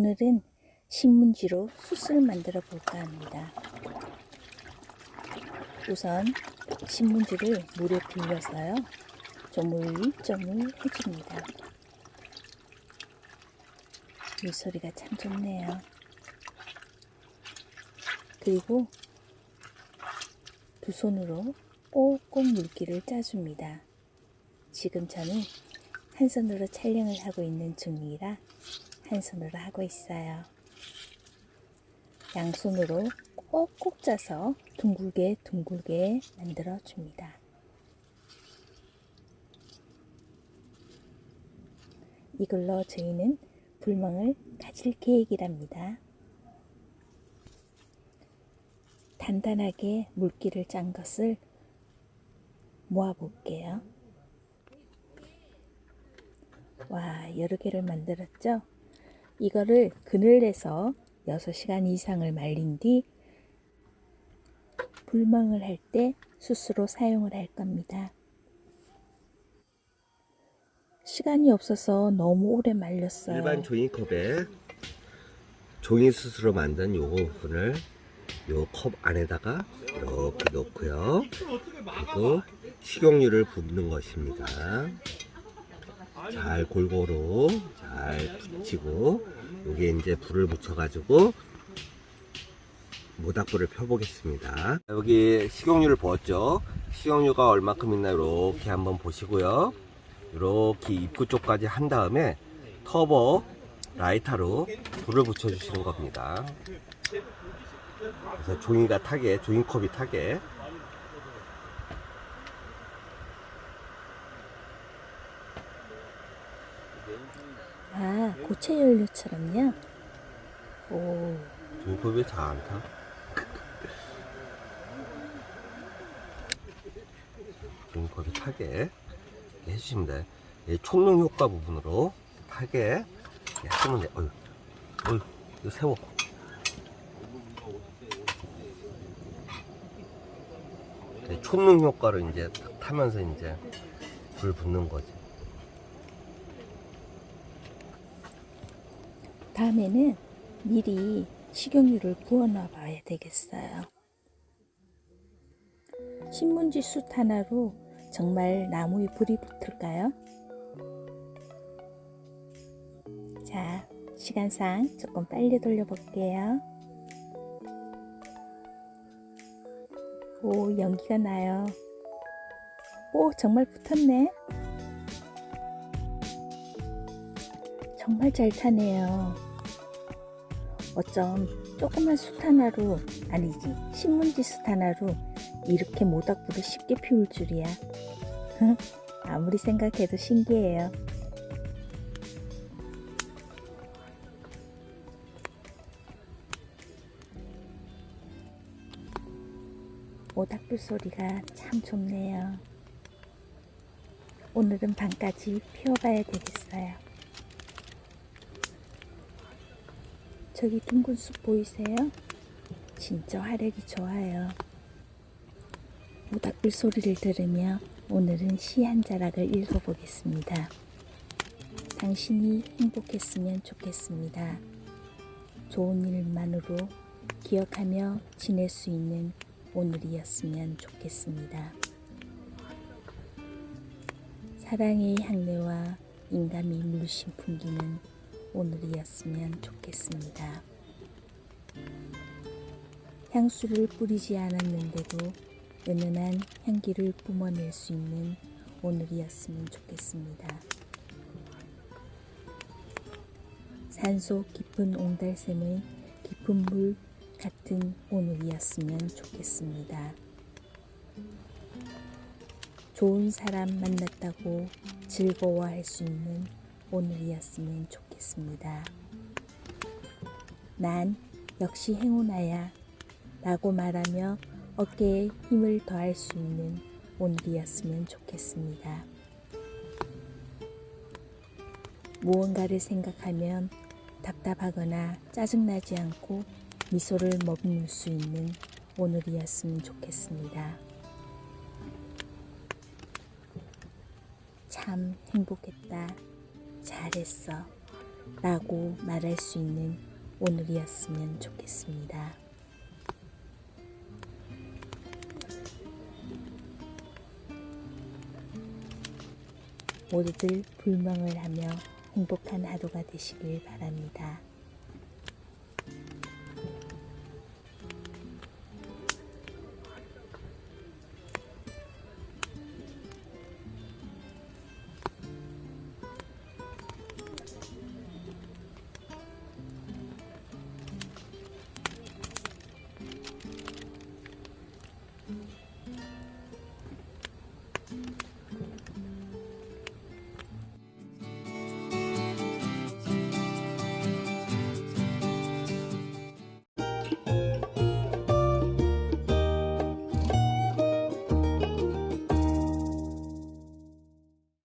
오늘은 신문지로 숯을 만들어 볼까 합니다. 우선 신문지를 물에 불려서요. 조물조물 해줍니다. 물소리가 참 좋네요. 그리고 두 손으로 꼭꼭 물기를 짜줍니다. 지금 저는 한 손으로 촬영을 하고 있는 중이라 한 손으로 하고 있어요. 양손으로 꼭꼭 짜서 둥글게 둥글게 만들어 줍니다. 이걸로 저희는 불멍을 가질 계획이랍니다. 단단하게 물기를 짠 것을 모아 볼게요. 와, 여러 개를 만들었죠? 이거를 그늘에서 6시간 이상을 말린 뒤 불멍을 할때 숯으로 사용을 할 겁니다. 시간이 없어서 너무 오래 말렸어요. 일반 종이컵에 종이 숯으로 만든 요 부분을 요 컵 안에다가 이렇게 놓고요. 그리고 식용유를 붓는 것입니다. 잘 골고루 잘 붙이고 여기에 이제 불을 붙여가지고 모닥불을 펴보겠습니다. 여기 식용유를 부었죠. 식용유가 얼마큼 있나 이렇게 한번 보시고요. 이렇게 입구 쪽까지 한 다음에 터보 라이터로 불을 붙여주시는 겁니다. 그래서 종이가 타게, 종이컵이 타게. 아, 고체 연료처럼요? 오, 종이컵이 잘안 타? 종이컵이 타게 해주시면 돼. 이 총능 효과 부분으로 타게 이렇게 하시면 돼. 어휴, 어휴, 이거 세워. 이 총능 효과로 이제 딱 타면서 이제 불 붙는 거지. 다음에는 미리 식용유를 부어놔 봐야 되겠어요. 신문지 숯 하나로 정말 나무에 불이 붙을까요? 자, 시간상 조금 빨리 돌려볼게요. 오, 연기가 나요. 오, 정말 붙었네. 정말 잘 타네요. 어쩜 조그만 숯 하나로, 아니지, 신문지 숯 하나로 이렇게 모닥불을 쉽게 피울 줄이야. 아무리 생각해도 신기해요. 모닥불 소리가 참 좋네요. 오늘은 밤까지 피워봐야 되겠어요. 저기 둥근 숲 보이세요? 진짜 화력이 좋아요. 모닥불 소리를 들으며 오늘은 시 한 자락을 읽어보겠습니다. 당신이 행복했으면 좋겠습니다. 좋은 일만으로 기억하며 지낼 수 있는 오늘이었으면 좋겠습니다. 사랑의 향내와 인감이 물씬 풍기는 오늘이었으면 좋겠습니다. 향수를 뿌리지 않았는데도 은은한 향기를 뿜어낼 수 있는 오늘이었으면 좋겠습니다. 산속 깊은 옹달샘의 깊은 물 같은 오늘이었으면 좋겠습니다. 좋은 사람 만났다고 즐거워할 수 있는 오늘이었으면 좋겠습니다. 난 역시 행운아야 라고 말하며 어깨에 힘을 더할 수 있는 오늘이었으면 좋겠습니다. 무언가를 생각하면 답답하거나 짜증나지 않고 미소를 머금을 수 있는 오늘이었으면 좋겠습니다. 참 행복했다. 잘했어. 라고 말할 수 있는 오늘이었으면 좋겠습니다. 모두들 불멍을 하며 행복한 하루가 되시길 바랍니다.